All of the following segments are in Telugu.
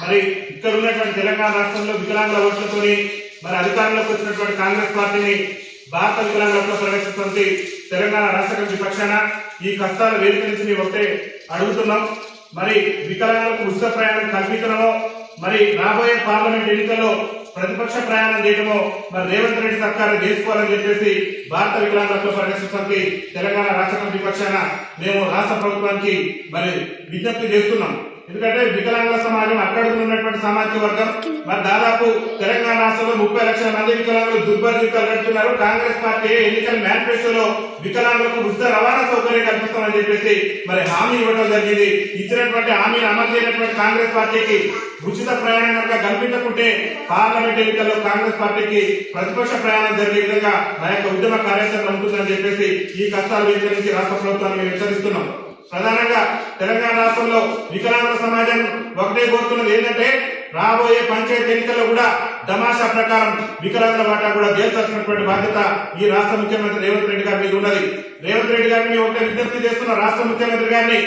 మరి ఇక్కడ ఉన్నటువంటి తెలంగాణ రాష్ట్రంలో వికలాంగుల ఓట్లతోని మరి అధికారంలోకి వచ్చినటువంటి కాంగ్రెస్ పార్టీని భారత వికలాంగులతో ప్రవేశిస్తుంది తెలంగాణ రాష్ట్ర కమిటీ పక్షాన ఈ కష్టాలు వేదిక నుంచి మేము ఒకటే అడుగుతున్నాం. మరి వికలాంగులకు ఉచిత ప్రయాణం కల్పించడమో మరి రాబోయే పార్లమెంట్ ఎన్నికల్లో ప్రతిపక్ష ప్రయాణం చేయడమో మరి రేవంత్ రెడ్డి సర్కారు చేసుకోవాలని చెప్పేసి భారత వికలాంగులతో ప్రవేశిస్తుంది తెలంగాణ రాష్ట్ర కమిటీ పక్షాన మేము రాష్ట్ర ప్రభుత్వానికి మరి విజ్ఞప్తి చేస్తున్నాం. ఎందుకంటే వికలాంగుల సమాజం అక్కడ ఉన్నటువంటి సామాజిక వర్గం. మరి దాదాపు తెలంగాణ రాష్ట్రంలో ముప్పై లక్షల మంది వికలాంగులు దుర్భరజీవితాలు గడుపుతున్నారు. కాంగ్రెస్ పార్టీ ఎన్నికల మేనిఫెస్టోలో వికలాంగులకు ఉచిత రవాణా సౌకర్యం కల్పిస్తామని చెప్పేసి మరి హామీ ఇవ్వడం జరిగింది. ఇచ్చినటువంటి హామీని అమలు చేయనటువంటి కాంగ్రెస్ పార్టీకి ఉచిత ప్రయాణం కనుక కల్పించకుంటే పార్లమెంట్ ఎన్నికల్లో కాంగ్రెస్ పార్టీకి ప్రతిపక్ష ప్రయాణం జరిగే విధంగా నా యొక్క ఉద్యమ కార్యాచరణ ఉంటుందని చెప్పేసి ఈ కష్టాలు వేదిక నుంచి రాష్ట్ర ప్రభుత్వాన్ని మేము హెచ్చరిస్తున్నాం. ప్రధానంగా తెలంగాణ రాష్ట్రంలో వికలాంగ సమాజం ఒకటే కోరుతున్నది ఏంటంటే రాబోయే పంచాయతీ ఎన్నికల్లో కూడా తమాషా ప్రకారం వికలాంగుల వాటా కూడా గెలిచాల్సినటువంటి బాధ్యత ఈ రాష్ట్ర ముఖ్యమంత్రి రేవంత్ రెడ్డి గారి మీద ఉన్నది. రేవంత్ రెడ్డి గారిని ఒకటే విజ్ఞప్తి చేస్తున్న రాష్ట్ర ముఖ్యమంత్రి గారిని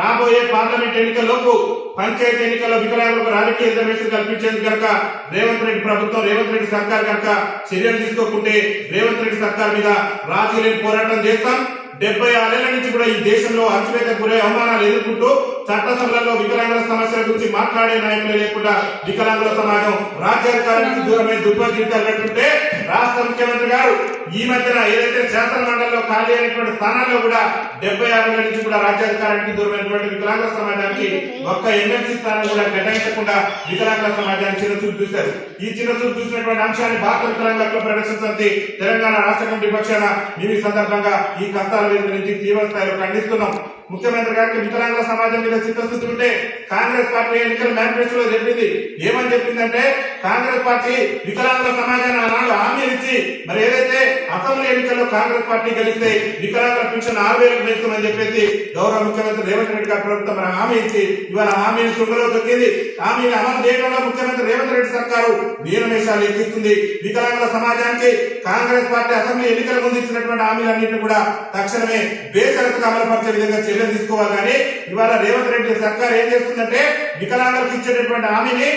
రాబోయే పార్లమెంట్ ఎన్నికల్లోపు పంచాయతీ ఎన్నికల్లో వికలాంగులకు రాజకీయ రిజర్వేషన్ కల్పించేది కనుక రేవంత్ రెడ్డి ప్రభుత్వం రేవంత్ రెడ్డి సర్కార్ కనుక చర్యలు తీసుకోకుంటే రేవంత్ రెడ్డి సర్కార్ మీద రాజీ లేని పోరాటం చేస్తాం. డెబ్బై ఆరేళ్ళ నుంచి కూడా ఈ దేశంలో అణచివేత గురై అవమానాలు ఎదుర్కొంటూ చట్టసభలలో వికలాంగుల సమస్యల గురించి మాట్లాడే నాయకులే లేకుండా వికలాంగుల సమాజం రాజ్యాధికారానికి దూరమైన దుర్భర జీవితాలు రాష్ట్ర ముఖ్యమంత్రి గారు ఈ మధ్యన ఏదైతే శాసన మండలిలో ఖాళీ అయినటువంటి స్థానాల్లో కూడా డెబ్బై ఆరేళ్ళ నుంచి కూడా రాజ్యాధికారానికి దూరమైనటువంటి వికలాంగుల సమాజానికి ఒక్క ఎమ్మెల్సీ స్థానం కూడా కేటాయించకుండా వికలాంగుల సమాజాన్ని చిన్నచూపు చూశారు. ఈ చిన్నచూపు చూసినటువంటి అంశాన్ని భారత వికలాంగులకు ప్రదర్శించింది తెలంగాణ రాష్ట్ర కమిటీ పక్షాన ఈ సందర్భంగా ఈ కష్టాల నుంచి తీవ్ర స్థాయిలో ఖండిస్తున్నాం. ముఖ్యమంత్రి గారికి వికలాంగుల సమాజం మీద చిత్తశుద్ధి ఉంటే కాంగ్రెస్ పార్టీ ఎన్నికల మేనిఫెస్టోలో చెప్పింది. ఏమని చెప్పిందంటే కాంగ్రెస్ పార్టీ వికలాంగుల సమాజాన్ని ఆనాడు హామీలు ఇచ్చి మరి ఏదైతే అసెంబ్లీ ఎన్నికల్లో కాంగ్రెస్ పార్టీ గెలిస్తే వికలాంగుల పెన్షన్ ఆరు వేలకు పెంచుతామని చెప్పేసి గౌరవ ముఖ్యమంత్రి రేవంత్ రెడ్డి గారి ప్రభుత్వం మన హామీ ఇచ్చి ఇవాళ హామీని తుంగలో దొక్కింది. హామీని అమలు చేయడంలో ముఖ్యమంత్రి రేవంత్ రెడ్డి సర్కారు వీరమేషాలు ఎక్కిస్తుంది. వికలాంగుల సమాజానికి కాంగ్రెస్ పార్టీ అసెంబ్లీ ఎన్నికల ముందు ఇచ్చినటువంటి హామీలన్నింటినీ కూడా తక్షణమే బేషరతుగా అమలుపరిచే విధంగా చర్యలు తీసుకోవాలి. కానీ ఇవాళ రేవంత్ రెడ్డి సర్కార్ ఏం చేస్తుందంటే వికలాంగులకు ఇచ్చేటటువంటి హామీని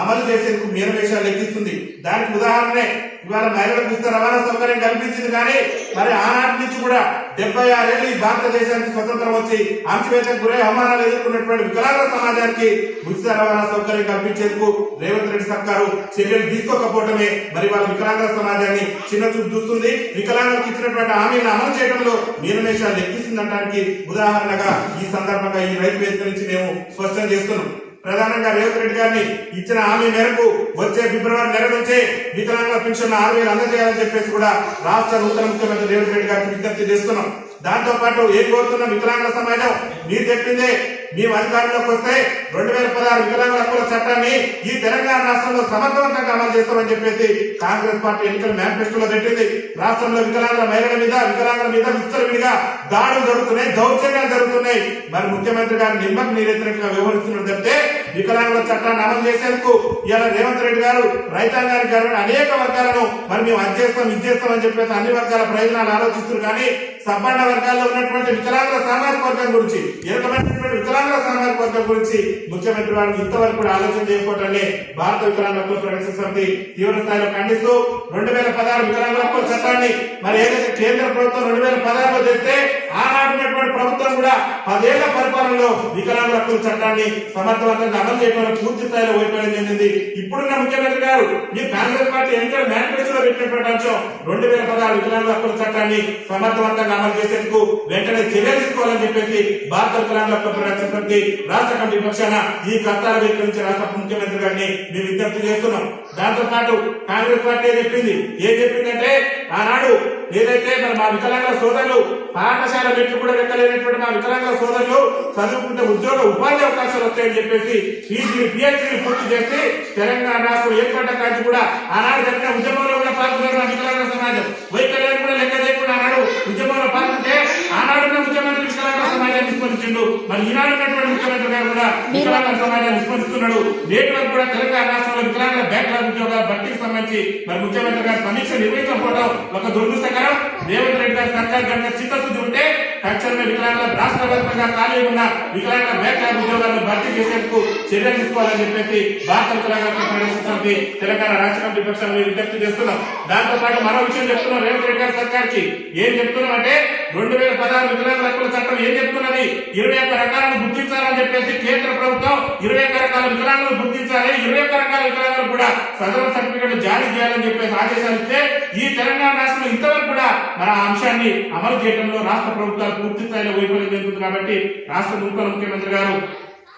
అమలు చేసేందుకు మీరవేషాలు లెక్కిస్తుంది. దానికి ఉదాహరణనే ఇవాళ మహిళలకు ఉచిత రవాణా సౌకర్యం కల్పించింది కానీ మరి ఆనాటి నుంచి కూడా డెబ్బై ఆరేళ్ళు ఈ భారతదేశానికి స్వతంత్రం వచ్చి అంశవేతకు గురై అవమానాలు ఎదుర్కొన్నటువంటి వికలాంగుల సమాజానికి ఉచిత రవాణా సౌకర్యం కల్పించేందుకు రేవంత్ రెడ్డి సర్కారు చర్యలు తీసుకోకపోవటమే మరి వాళ్ళ వికలాంగ సమాజాన్ని చిన్న చూపు చూస్తుంది. వికలాంగులకు ఇచ్చినటువంటి హామీలను అమలు చేయడంలో మీనమేషాలు లెక్కిస్తుందనడానికి ఉదాహరణగా ఈ సందర్భంగా ఈ రైతు వేదిక నుంచి మేము స్పష్టం చేస్తున్నాం. ప్రధానంగా రేవంత్ రెడ్డి గారిని ఇచ్చిన హామీ మేరకు వచ్చే ఫిబ్రవరి నెల నుంచే వికలాంగుల పెన్షన్ ఆరు వేలు అందజేయాలని చెప్పేసి కూడా రాష్ట్ర నూతన ముఖ్యమంత్రి రేవంత్ రెడ్డి గారికి విజ్ఞప్తి చేస్తున్నాం. దాంతో పాటు ఏం కోరుతున్న వికలాంగుల సమాజం? మీరు చెప్పిందే మేము అధికారంలోకి వస్తే రెండు వేల పదహారు వికలాంగుల హక్కుల చట్టాన్ని ఈ తెలంగాణ రాష్ట్రంలో సమర్థవంతంగా అమలు చేస్తామని చెప్పేసి కాంగ్రెస్ పార్టీ ఎన్నికల మేనిఫెస్టోలో పెట్టింది. రాష్ట్రంలో వికలాంగుల మహిళల మీద వికలాంగుల మీద విస్తరవిడిగా దాడులు జరుగుతున్నాయి దౌర్జన్యాలు జరుగుతున్నాయి. మరి ముఖ్యమంత్రి గారు నిమ్మకు నీరెత్తినట్టుగా వ్యవహరిస్తున్నారు తప్పితే వికలాంగుల చట్టాన్ని అమలు చేసేందుకు ఇలా రేవంత్ రెడ్డి గారు రైతాంగానికి గారు అనేక వర్గాలను మరి మేము అది చేస్తాం ఇది చేస్తామని చెప్పేసి అన్ని వర్గాల ప్రయోజనాలు ఆలోచిస్తున్నారు. కానీ సబ్బండ వర్గాల్లో ఉన్నటువంటి వికలాంగుల సామాజిక వర్గం గురించి ఎరకమైనటువంటి వికలాంగుల సామాజిక వర్గం గురించి ముఖ్యమంత్రి వారు ఇంతవరకు కూడా ఆలోచన చేయకపోవటాన్ని భారత వికలాంగుల హక్కుల ప్రవేశ సమితి తీవ్ర స్థాయిలో ఖండిస్తూ రెండు వేల పదహారు వికలాంగుల హక్కుల చట్టాన్ని మరి ఏదైతే కేంద్ర ప్రభుత్వం రెండు వేల పదహారులో తెస్తే ఆనాటినటువంటి ప్రభుత్వం కూడా పదేళ్ళ పరిపాలనలో వికలాంగుల హక్కుల చట్టాన్ని సమర్థవంతంగా అమలు చేయడంలో పూర్తి స్థాయిలో ఓడిపోవడం చెందింది ఇప్పుడున్న ముఖ్యమంత్రి గారు మీరు కాంగ్రెస్ పార్టీ ఎన్నికల మేనిఫెస్టోలో పెట్టినటువంటి అంశం రెండు వేల పదహారు వికలాంగుల హక్కుల చట్టాన్ని సమర్థవంతంగా అమలు చేసేందుకు వెంటనే చర్య తీసుకోవాలని చెప్పేసి భారత వికలాంగుల హక్కుల చేసినటువంటి రాష్ట్ర కమిటీ పక్షాన ఈ కష్టాల వ్యక్తి నుంచి రాష్ట్ర ముఖ్యమంత్రి గారిని మేము విజ్ఞప్తి చేస్తున్నాం. దాంతో పాటు కాంగ్రెస్ పార్టీ చెప్పింది? ఏం చెప్పిందంటే ఆనాడు ఏదైతే మన మా వికలాంగుల సోదరులు పాఠశాల మెట్లు కూడా లెక్కలేనటువంటి మా వికలాంగుల సోదరులు చదువుకుంటే ఉద్యోగ ఉపాధి అవకాశాలు వస్తాయని చెప్పేసి పీజీ పిహెచ్డీ పూర్తి చేసి తెలంగాణ రాష్ట్రం ఏర్పడ్డ కాంచి కూడా ఆనాడు జరిగిన ఉద్యమంలో కూడా పాల్గొన్నారు మా వికలాంగుల సమాజం వైకల్యాన్ని కూడా లెక్క చేయకుండా ఆనాడు ఉద్యమంలో పాల్గొంటే ఆనాడున్న ముఖ్యమంత్రి వికలాంగుల విస్మరించిండు మరి ఈనాడు ఉన్నటువంటి ముఖ్యమంత్రి గారు కూడా వికలాంగుల సమాజాన్ని విస్మరిస్తున్నాడు. నేటి వరకు కూడా తెలంగాణ రాష్ట్రంలో వికలాంగుల బ్యాక్లాగ్ ఉద్యోగాల భర్తీకి సంబంధించి మరి ముఖ్యమంత్రి గారు సమీక్ష నిర్వహించకపోవడం ఒక దురదృష్టకరం. రేవంత్ రెడ్డి గారి సర్కార్ కనుక చిత్తశుద్ధి ఉంటే తక్షణమే వికలాంగుల రాష్ట్ర వ్యాప్తంగా ఖాళీ ఉన్న వికలాంగుల బ్యాక్లాగ్ ఉద్యోగాలను భర్తీ చేసేందుకు చర్యలు తీసుకోవాలని చెప్పేసి భారత ఫెడరేషన్ సమితి తెలంగాణ రాష్ట్ర కమిటీ పక్షాన్ని విజ్ఞప్తి చేస్తున్నాం. దాంతో పాటు మరో విషయం చెప్తున్నాం రేవంత్ రెడ్డి గారి సర్కార్కి. ఏం చెప్తున్నాం అంటే రెండు వేల పదహారు వికలాంగుల హక్కుల చట్టం ఏం చెప్తున్నది? ఇరవై ఒక్క రకాలను గుర్తించాలని చెప్పేసి కేంద్ర ప్రభుత్వం ఇరవై ఒక్క రకాల వికలాంగులను గుర్తించాలి. ఇరవై ఒక్క రకాల వికలాంగులు కూడా సదరు సర్టిఫికెట్ జారీ చేయాలని చెప్పేసి ఆదేశాలు ఇస్తే ఈ తెలంగాణ రాష్ట్రంలో ఇంతవరకు కూడా మన అంశాన్ని అమలు చేయడంలో రాష్ట్ర ప్రభుత్వాలు పూర్తి స్థాయిలో వైఫల్యం జరుగుతుంది కాబట్టి రాష్ట్ర నూతన ముఖ్యమంత్రి గారు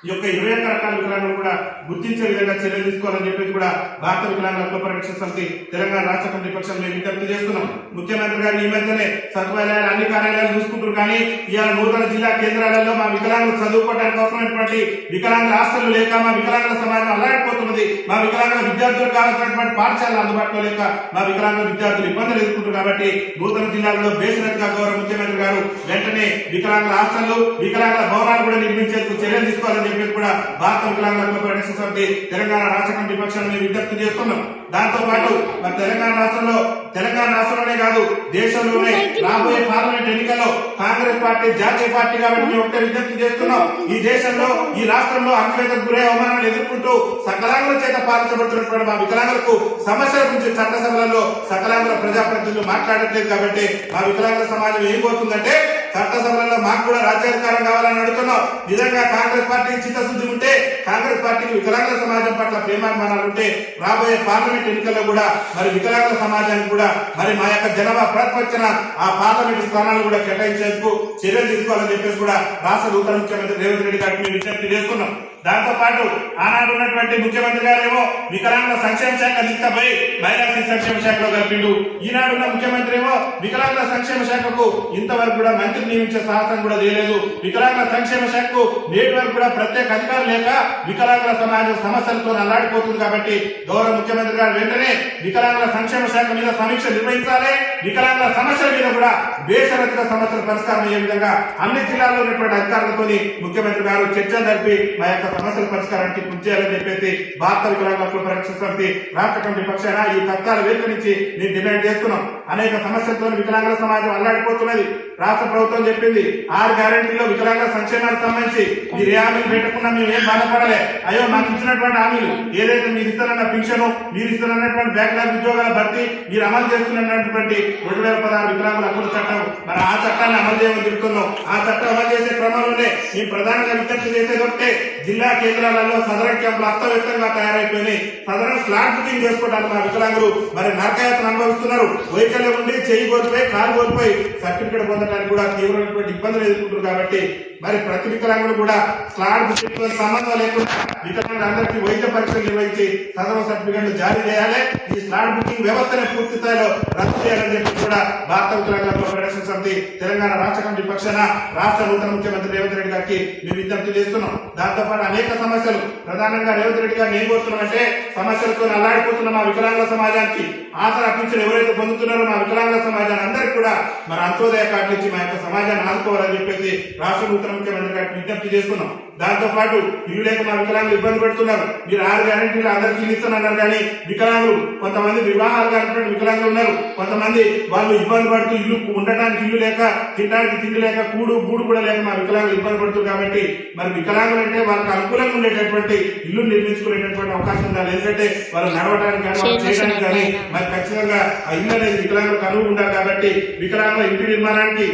ఈ యొక్క ఇరవై ఒక్క రకాల వికలాంగులు కూడా గుర్తించే విధంగా చర్యలు తీసుకోవాలని చెప్పేసి కూడా భారత వికలాంగుల హక్కుల పరిరక్షణ సమితి తెలంగాణ రాష్ట్ర కమిటీ పక్షం మేము విజ్ఞప్తి చేస్తున్నాం. ముఖ్యమంత్రి గారు ఈ మధ్యనే సచివాలయాలు అన్ని కార్యాలయాలు చూసుకుంటారు కానీ ఇవాళ నూతన జిల్లా కేంద్రాలలో మా వికలాంగులు చదువుకోవడానికి అవసరమైనటువంటి వికలాంగుల హాస్టల్ లేక మా వికలాంగుల సమాజం అల్లాడిపోతున్నది. మా వికలాంగుల విద్యార్థులకు కావాల్సినటువంటి పాఠశాలలు అందుబాటులో లేక మా వికలాంగుల విద్యార్థులు ఇబ్బందులు ఎదుర్కొంటారు కాబట్టి నూతన జిల్లాలో బేసినట్టుగా గౌరవ ముఖ్యమంత్రి గారు వెంటనే వికలాంగుల హాస్టళ్ళు వికలాంగుల భవనాలు కూడా నిర్మించేందుకు చర్యలు తీసుకోవాలని చెప్పేసి కూడా భారత వికలాంగుల హక్కుల తెలంగాణ రాష్ట్ర విపక్షాన్ని విజ్ఞప్తి చేస్తున్నాం. దాంతో పాటు మరి తెలంగాణ రాష్ట్రంలో తెలంగాణ రాష్ట్రంలోనే కాదు దేశంలోనే రాబోయే పార్లమెంట్ ఎన్నికల్లో కాంగ్రెస్ పార్టీ జాతీయ పార్టీ కాబట్టి మేము ఒకటే విజ్ఞప్తి చేస్తున్నాం. ఈ దేశంలో ఈ రాష్ట్రంలో అంకవేతకు గురే అవమానాలు ఎదుర్కొంటూ సకలాంగుల చేత పాలించబడుతున్నటువంటి మా వికలాంగులకు సమస్యల గురించి చట్టసభలలో సకలాంగుల ప్రజాప్రతినిధులు మాట్లాడట్లేదు కాబట్టి మా వికలాంగుల సమాజం ఏం పోతుందంటే చట్టసభలలో మాకు కూడా రాజ్యాధికారం కావాలని అడుగుతున్నాం. నిజంగా కాంగ్రెస్ పార్టీకి చిత్తశుద్ధి ఉంటే కాంగ్రెస్ పార్టీకి వికలాంగుల సమాజం పట్ల ప్రేమాభిమానాలు ఉంటే రాబోయే పార్లమెంట్ ఎన్నికల్లో కూడా మరి వికలాంగుల సమాజానికి కూడా మరి మా యొక్క జనాభా ప్రతిపక్షన ఆ పార్లమెంట్ స్థానాలు కూడా కేటాయించేందుకు చర్యలు తీసుకోవాలని చెప్పేసి కూడా రాష్ట్ర నూతన ముఖ్యమంత్రి రేవంత్ రెడ్డి గారికి మేము విజ్ఞప్తి చేస్తున్నాం. దాంతో పాటు ఆనాడు ఉన్నటువంటి ముఖ్యమంత్రి గారేమో వికలాంగుల సంక్షేమ శాఖ తీసుకుపోయి మహిళా సంక్షేమ శాఖలో కలిపిండు. ఈనాడున్న ముఖ్యమంత్రి ఏమో వికలాంగుల సంక్షేమ శాఖకు ఇంతవరకు కూడా మంత్రి నియమించే సాహసం కూడా చేయలేదు. వికలాంగుల సంక్షేమ శాఖకు నేటి వరకు కూడా ప్రత్యేక అధికారం లేక వికలాంగుల సమాజం సమస్యలతో అల్లాడిపోతుంది కాబట్టి గౌరవ ముఖ్యమంత్రి గారు వెంటనే వికలాంగుల సంక్షేమ శాఖ మీద సమీక్ష నిర్వహించాలి. వికలాంగుల సమస్యల మీద కూడా బేషరతుగా సమస్యల పరిష్కారం అయ్యే విధంగా అన్ని జిల్లాల్లో ఉన్నటువంటి అధికారులతో ముఖ్యమంత్రి గారు చర్చలు జరిపి మా యొక్క సమస్యల పరిష్కారానికి కృషి చేయాలని చెప్పేసి భారత వికలాంగుల హక్కుల పరిరక్షణ సమితి రాష్ట్ర కమిటీ పక్షాన ఈ కష్టాల వేదిక నుంచి మేము డిమాండ్ చేస్తున్నాం. అనేక సమస్యలతో వికలాంగుల సమాజం అల్లాడిపోతున్నది. రాష్ట్ర ప్రభుత్వం చెప్పింది ఆరు గ్యారెంటీలో వికలాంగుల సంక్షేమానికి సంబంధించి మీరు ఏ హామీలు పెట్టకుండా మేము ఏం బాధపడలే. అయ్యో మాకు ఇచ్చినటువంటి హామీలు ఏదైతే మీరు ఇస్తారన్న పింఛను మీరు ఇస్తారన్నటువంటి బ్యాక్లాగ్ ఉద్యోగాల భర్తీ మీరు అమలు చేస్తున్నటువంటి రెండు వేల పదహారు వికలాంగుల హక్కుల చట్టం. మరి ఆ చట్టాన్ని అమలు చేయమని చెబుతున్నాం ఆ చట్టం అమలు చేసే క్రమంలోనే మేము ప్రధానంగా విజ్ఞప్తి చేసేది ఒకటే జిల్లా కేంద్రాలలో సదరన్ క్యాంపులు అస్తవ్యస్తంగా తయారైపోయినాయి. సదరన్ స్లాట్ బుకింగ్ చేసుకోవడానికి మా వికలాంగులు మరి నరకయాత్ర అనుభవిస్తున్నారు. వైకల్యం ఉండి చేయి కోల్పోయి కాలు కోల్పోయి సర్టిఫికేట్ పొందడానికి కూడా తీవ్రమైనటువంటి ఇబ్బందులు ఎదుర్కొంటారు కాబట్టి మరి ప్రతి వికలాంగులు కూడా స్లాట్ సంబంధం లేకుండా వికలాంగులందరికీ వైద్య పరీక్షలు నిర్వహించి సదవ సర్టిఫికెట్లు జారీ చేయాలి. ఈ స్లాట్ బుకింగ్ వ్యవస్థను పూర్తి స్థాయిలో రద్దు చేయాలని చెప్పి కూడా భారత వికలాంగుల ఫెడరేషన్ సమితి తెలంగాణ రాష్ట్ర కమిటీ పక్షాన రాష్ట్ర నూతన ముఖ్యమంత్రి రేవంత్ రెడ్డి గారికి మేము విజ్ఞప్తి చేస్తున్నాం. దాంతోపాటు అనేక సమస్యలు. ప్రధానంగా రేవంత్ రెడ్డి గారు ఏం కోరుతున్నామంటే సమస్యలతో అల్లాడిపోతున్న మా వికలాంగుల సమాజానికి ఆసరా పింఛన్ ఎవరైతే పొందుతున్నారో మా వికలాంగుల సమాజాన్ని అందరికీ కూడా మరి అంత్యోదయ కార్డు నుంచి మా యొక్క సమాజాన్ని ఆదుకోవాలని చెప్పేసి రాష్ట్ర నూతన ముఖ్యమంత్రి గారికి విజ్ఞప్తి చేస్తున్నాం. దాంతో పాటు ఇల్లు లేక మా వికలాంగులు ఇబ్బంది పెడుతున్నారు. మీరు ఆరు గ్యారెంటీలు అందరికీ ఇస్తున్నారు కానీ వికలాంగులు కొంతమంది వివాహాలు కానటువంటి వికలాంగులు ఉన్నారు. కొంతమంది వాళ్ళు ఇబ్బంది పడుతూ ఇల్లు ఉండటానికి ఇల్లు లేక తినడానికి తిండి లేక కూడు గూడు కూడా లేక మా వికలాంగులు ఇబ్బంది పడుతుంది కాబట్టి మరి వికలాంగులు అంటే వాళ్ళకి అనుకూలంగా ఉండేటటువంటి ఇల్లు నిర్మించుకునేటటువంటి అవకాశం ఉండాలి. ఎందుకంటే వాళ్ళు నడవడానికి కానీ చేయడానికి కానీ మరి ఖచ్చితంగా ఆ ఇల్లు అనేది వికలాంగులకు అనువు ఉండాలి కాబట్టి వికలాంగుల ఇంటి నిర్మాణానికి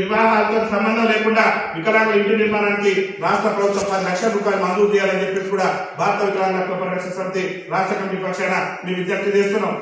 వివాహాలతో సంబంధం లేకుండా వికలాంగుల ఇంటి నిర్మాణానికి రాష్ట్ర ప్రభుత్వం పది లక్షల రూపాయలు మంజూరు చేయాలని చెప్పేసి కూడా భారత వికలాంగుల పరిరక్షణ సమితి రాష్ట్ర కమిటీ పక్షాన మేము విజ్ఞప్తి చేస్తున్నాం.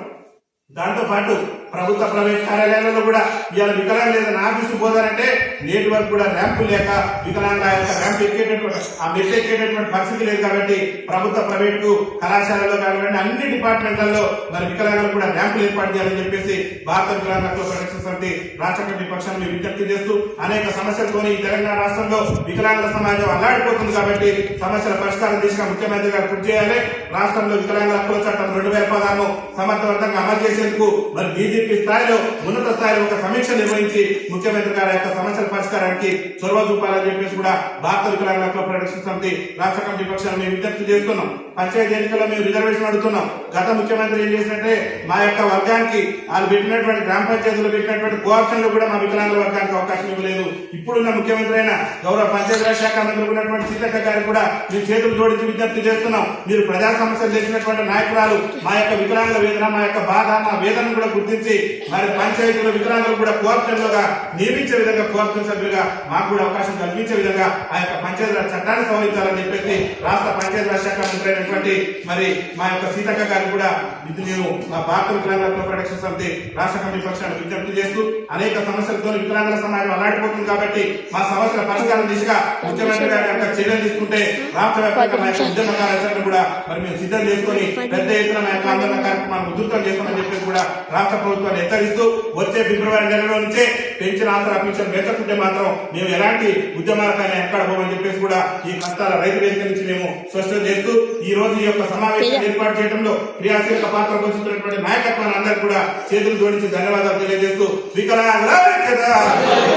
దాంతో పాటు ప్రభుత్వ ప్రైవేట్ కార్యాలయాలలో కూడా ఇవాళ వికలాంగులు లేదని ఆఫీసు పోతారంటే నేటి వరకు కూడా ర్యాంపు లేక వికలాంగ యొక్క ర్యాంప్ ఎక్కేటటువంటి ఆ మెట్లు ఎక్కేటటువంటి పరిస్థితి లేదు కాబట్టి ప్రభుత్వ ప్రైవేట్ కళాశాలలో కానివ్వండి అన్ని డిపార్ట్మెంట్లలో మరి వికలాంగులు కూడా ర్యాంపులు ఏర్పాటు చేయాలని చెప్పేసి భారత వికలాంగ పరిరక్షణ సమితి రాష్ట్ర కమిటీ పక్షాన్ని విజ్ఞప్తి చేస్తూ అనేక సమస్యలతోని ఈ తెలంగాణ రాష్ట్రంలో వికలాంగుల సమాజం అల్లాడిపోతుంది కాబట్టి సమస్యల పరిష్కారం దిశగా ముఖ్యమంత్రి గారు కృషి చేయాలి. రాష్ట్రంలో వికలాంగుల హక్కుల చట్టం రెండు వేల పదాలను సమర్థవంతంగా అమలు చేసేందుకు మరి బీజేపీ టీడీపీ స్థాయిలో ఉన్నత స్థాయిలో ఒక సమీక్ష నిర్వహించి ముఖ్యమంత్రి గారి యొక్క సమస్యల పరిష్కారానికి చొరవ చూపాలని చెప్పేసి కూడా భారత వికలాంగుల హక్కుల సమితి రాష్ట్ర కమిటీ పక్షాన్ని మేము విజ్ఞప్తి చేస్తున్నాం. పంచాయతీ ఎన్నికల్లో మేము రిజర్వేషన్ అడుగుతున్నాం. గత ముఖ్యమంత్రి ఏం చేసినట్టే మా యొక్క వర్గానికి వాళ్ళు పెట్టినటువంటి గ్రామ పంచాయతీలో పెట్టినటువంటి కోఆప్షన్లో కూడా మా వికలాంగుల వర్గానికి అవకాశం ఇవ్వలేదు. ఇప్పుడున్న ముఖ్యమంత్రి అయిన గౌరవ పంచాయతీరాజ్ శాఖ మంత్రి ఉన్నటువంటి సీతక్క గారికి కూడా మేము చేతులు జోడించి విజ్ఞప్తి చేస్తున్నాం. మీరు ప్రజా సమస్యలు చేసినటువంటి నాయకురాలు మా యొక్క వికలాంగుల వేదన మా యొక్క బాధ మా వేదనను కూడా గుర్తించి మరి పంచాయతీలో వికలాంగులు కూడా కోఆప్షన్ లోగా నియమించే విధంగా కోఆప్షన్ సభ్యులుగా మాకు కూడా అవకాశం కల్పించే విధంగా ఆ యొక్క పంచాయతీరాజ్ చట్టాన్ని సవరించాలని చెప్పేసి రాష్ట్ర పంచాయతీరాజ్ శాఖ మంత్రి అయినటువంటి మరి మా యొక్క సీతక్క గారికి కూడా ఇది మేము మా భారత వికలాంగుల ప్రొటెక్షన్ సమితి రాష్ట్ర కమిటీ పక్షాన్ని విజ్ఞప్తి చేస్తూ అనేక సమస్యలతో వికలాంగుల సమాజం అల్లాడిపోతుంది కాబట్టి మా సమస్యల పరిష్కారం దిశగా ముఖ్యమంత్రి గారి యొక్క చర్యలు తీసుకుంటే రాష్ట్ర వ్యాప్తంగా మా యొక్క ఉద్యమ కార్యాచరణ కూడా మరి మేము సిద్ధం చేసుకొని పెద్ద ఎత్తున మా యొక్క ఆందోళన కార్యక్రమాన్ని ఉధృతం చేస్తామని చెప్పేసి కూడా రాష్ట్ర ప్రభుత్వాన్ని హెచ్చరిస్తూ వచ్చే ఫిబ్రవరి నెలలో నుంచే పెంచిన ఆసరా పింఛన్ పెంచకుంటే మాత్రం మేము ఎలాంటి ఉద్యమాలకైనా ఎక్కడ పోమని చెప్పేసి కూడా ఈ కష్టాల రైతు వేదిక నుంచి మేము స్పష్టం చేస్తూ ఈ రోజు ఈ యొక్క సమావేశం ఏర్పాటు చేయడంలో క్రియాశీలక పాత్ర పోషించినటువంటి నాయకత్వాన్ని అందరికీ కూడా చేతులు జోడించి ధన్యవాదాలు తెలియజేస్తూ వికలాంగుల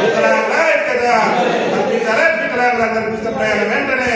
వికలాంగుల ఐక్యత కల్పించారే ప్రయాణం వెంటనే